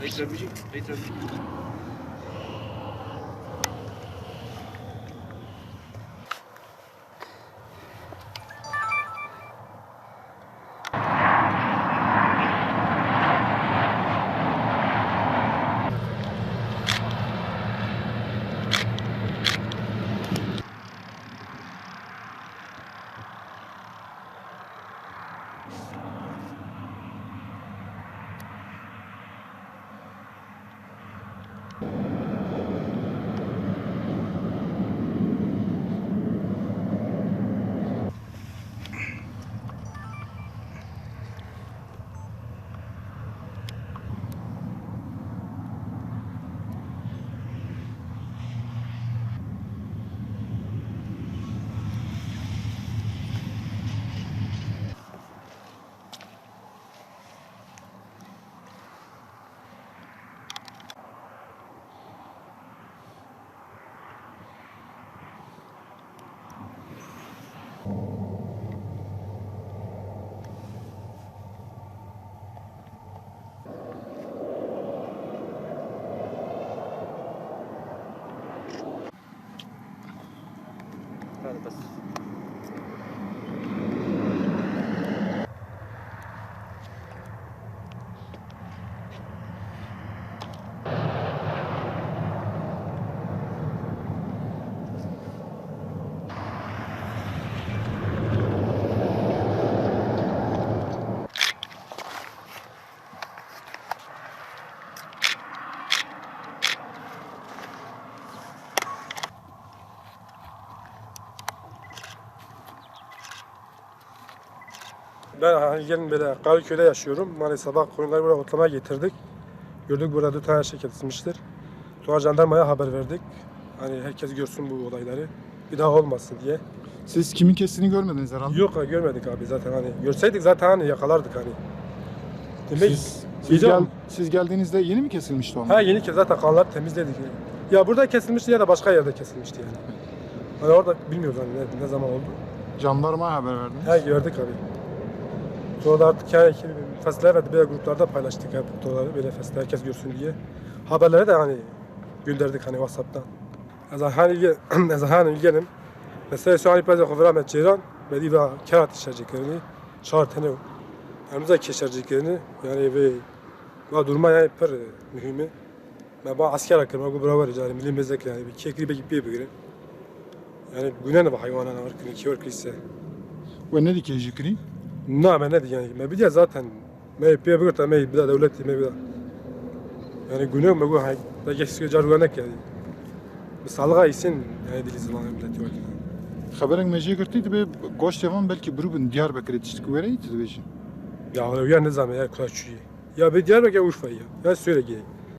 Avec la musique, avec la musique. かったで。Ben Halil'in böyle Karaköy'de yaşıyorum. Maalesef sabah koyunları buraya otlamaya getirdik. Gördük burada tane şey kesilmiştir. Sonra jandarmaya haber verdik. Hani herkes görsün bu olayları. Bir daha olmasın diye. Siz kimin kestiğini görmediniz herhalde. Yok ha, görmedik abi zaten hani. Görseydik zaten hani yakalardık hani. Demek Siz, siz, gel, siz geldiğinizde yeni mi kesilmişti onlar? Ha yeni kez zaten kanlar temizledik. Ya burada kesilmişti ya da başka yerde kesilmişti yani. Hani orada bilmiyoruz hani ne, ne zaman oldu. Jandarmaya haber verdiniz. Ha gördük abi. Sonra da artık yani festival ve böyle gruplarda paylaştık hep fotoğrafları böyle festival herkes görsün diye. Haberlere de hani gönderdik hani Whatsapp'tan. Az hani ilgi, az hani ilgilenim. Mesela şu an ipazı kuvvet çeyran ve diva kerat işlerciklerini şartene Önümüzde keşerciklerini yani ve ve durma yani per mühimi. Ben bu asker hakkında bu bravo yani milli mezek yani bir kekri bir gibi bir yani güne ne bu hayvanana var ki ki var ki Ve ne dikecekini? Ne ben ne yani. Ben bir de zaten me bir bir tane me bir de devlet me bir de. Yani günah mı bu hay. Da geçiyor jargonek yani. Misalga isin yani dili zaman milleti var. Haberin meciye girtiydi be goş devam belki brubun Diyarbakır'a yetiştik vereydi beşi. Ya öyle ya ne zaman ya kulaççıyı. Ya bir Diyarbakır Urfa ya. Ya söyle geleyim.